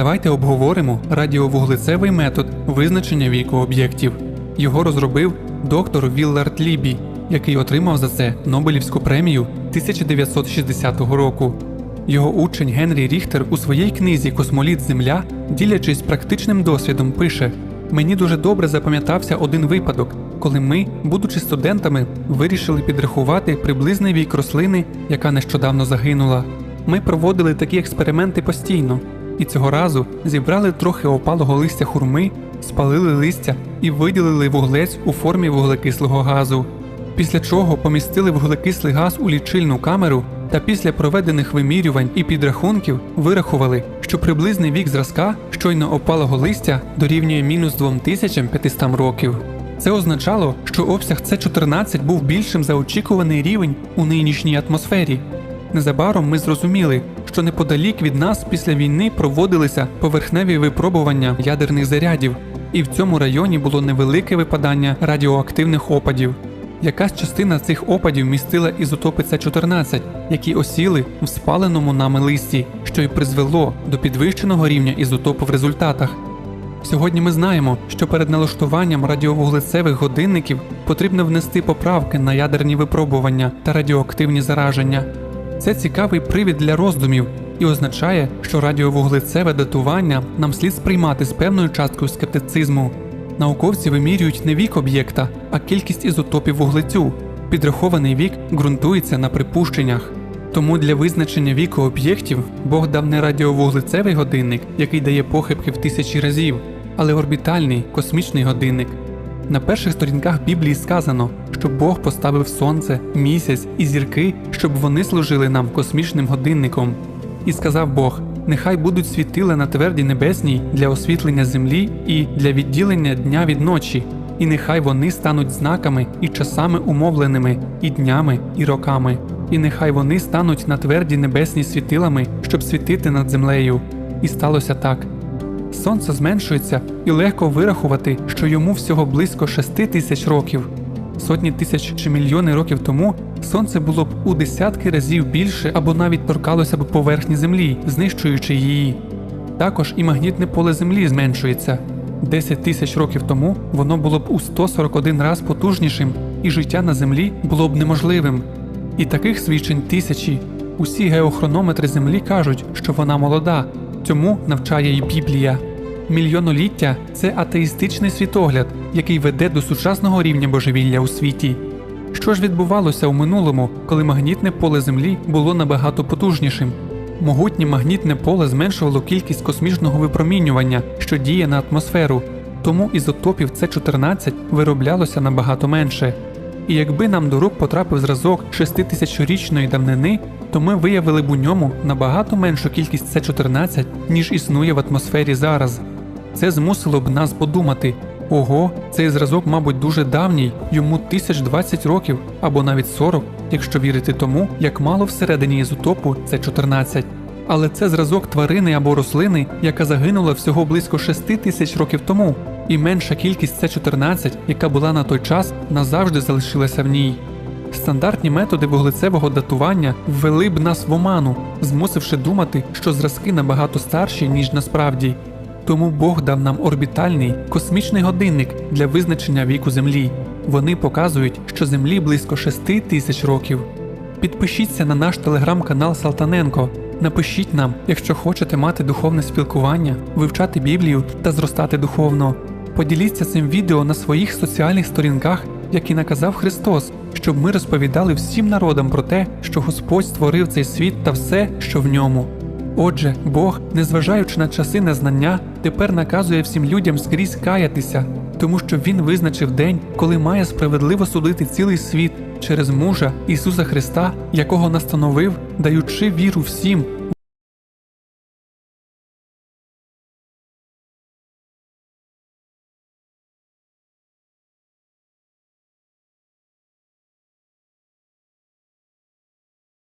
Давайте обговоримо радіовуглецевий метод визначення віку об'єктів. Його розробив доктор Віллард Лібі, який отримав за це Нобелівську премію 1960 року. Його учень Генрі Ріхтер у своїй книзі Космоліт Земля, ділячись практичним досвідом, пише: Мені дуже добре запам'ятався один випадок, коли ми, будучи студентами, вирішили підрахувати приблизний вік рослини, яка нещодавно загинула. Ми проводили такі експерименти постійно, і цього разу зібрали трохи опалого листя хурми, спалили листя і виділили вуглець у формі вуглекислого газу. Після чого помістили вуглекислий газ у лічильну камеру та після проведених вимірювань і підрахунків вирахували, що приблизний вік зразка щойно опалого листя дорівнює мінус 2500 років. Це означало, що обсяг С14 був більшим за очікуваний рівень у нинішній атмосфері. Незабаром ми зрозуміли, що неподалік від нас після війни проводилися поверхневі випробування ядерних зарядів, і в цьому районі було невелике випадання радіоактивних опадів. Якась частина цих опадів містила ізотопи С14, які осіли в спаленому нами листі, що й призвело до підвищеного рівня ізотопу в результатах. Сьогодні ми знаємо, що перед налаштуванням радіовуглецевих годинників потрібно внести поправки на ядерні випробування та радіоактивні зараження. Це цікавий привід для роздумів і означає, що радіовуглецеве датування нам слід сприймати з певною часткою скептицизму. Науковці вимірюють не вік об'єкта, а кількість ізотопів вуглецю. Підрахований вік ґрунтується на припущеннях. Тому для визначення віку об'єктів Бог дав не радіовуглецевий годинник, який дає похибки в тисячі разів, але орбітальний космічний годинник. На перших сторінках Біблії сказано, що Бог поставив сонце, місяць і зірки, щоб вони служили нам космічним годинником. І сказав Бог: Нехай будуть світила на твердій небесній для освітлення землі і для відділення дня від ночі, і нехай вони стануть знаками і часами умовленими, і днями, і роками, і нехай вони стануть на тверді небесні світилами, щоб світити над землею. І сталося так. Сонце зменшується, і легко вирахувати, що йому всього близько шести тисяч років. Сотні тисяч чи мільйони років тому сонце було б у десятки разів більше або навіть торкалося б поверхні землі, знищуючи її. Також і магнітне поле землі зменшується. 10 тисяч років тому воно було б у 141 раз потужнішим, і життя на землі було б неможливим. І таких свідчень тисячі. Усі геохронометри землі кажуть, що вона молода, цьому навчає й Біблія. Мільйоноліття це атеїстичний світогляд, який веде до сучасного рівня божевілля у світі. Що ж відбувалося у минулому, коли магнітне поле Землі було набагато потужнішим? Могутнє магнітне поле зменшувало кількість космічного випромінювання, що діє на атмосферу, тому ізотопів С14 вироблялося набагато менше. І якби нам до рук потрапив зразок 6000-річної давнини, то ми виявили б у ньому набагато меншу кількість С14, ніж існує в атмосфері зараз. Це змусило б нас подумати: ого, цей зразок, мабуть, дуже давній, йому 1020 років або навіть 40, якщо вірити тому, як мало всередині ізотопу С14. Але це зразок тварини або рослини, яка загинула всього близько 6 тисяч років тому, і менша кількість С14, яка була на той час, назавжди залишилася в ній. Стандартні методи вуглецевого датування ввели б нас в оману, змусивши думати, що зразки набагато старші, ніж насправді. Тому Бог дав нам орбітальний космічний годинник для визначення віку Землі. Вони показують, що Землі близько 6 тисяч років. Підпишіться на наш телеграм-канал Салтаненко. Напишіть нам, якщо хочете мати духовне спілкування, вивчати Біблію та зростати духовно. Поділіться цим відео на своїх соціальних сторінках, як і наказав Христос, щоб ми розповідали всім народам про те, що Господь створив цей світ та все, що в ньому. Отже, Бог, незважаючи на часи незнання, тепер наказує всім людям скрізь каятися, тому що Він визначив день, коли має справедливо судити цілий світ через мужа Ісуса Христа, якого настановив, даючи віру всім,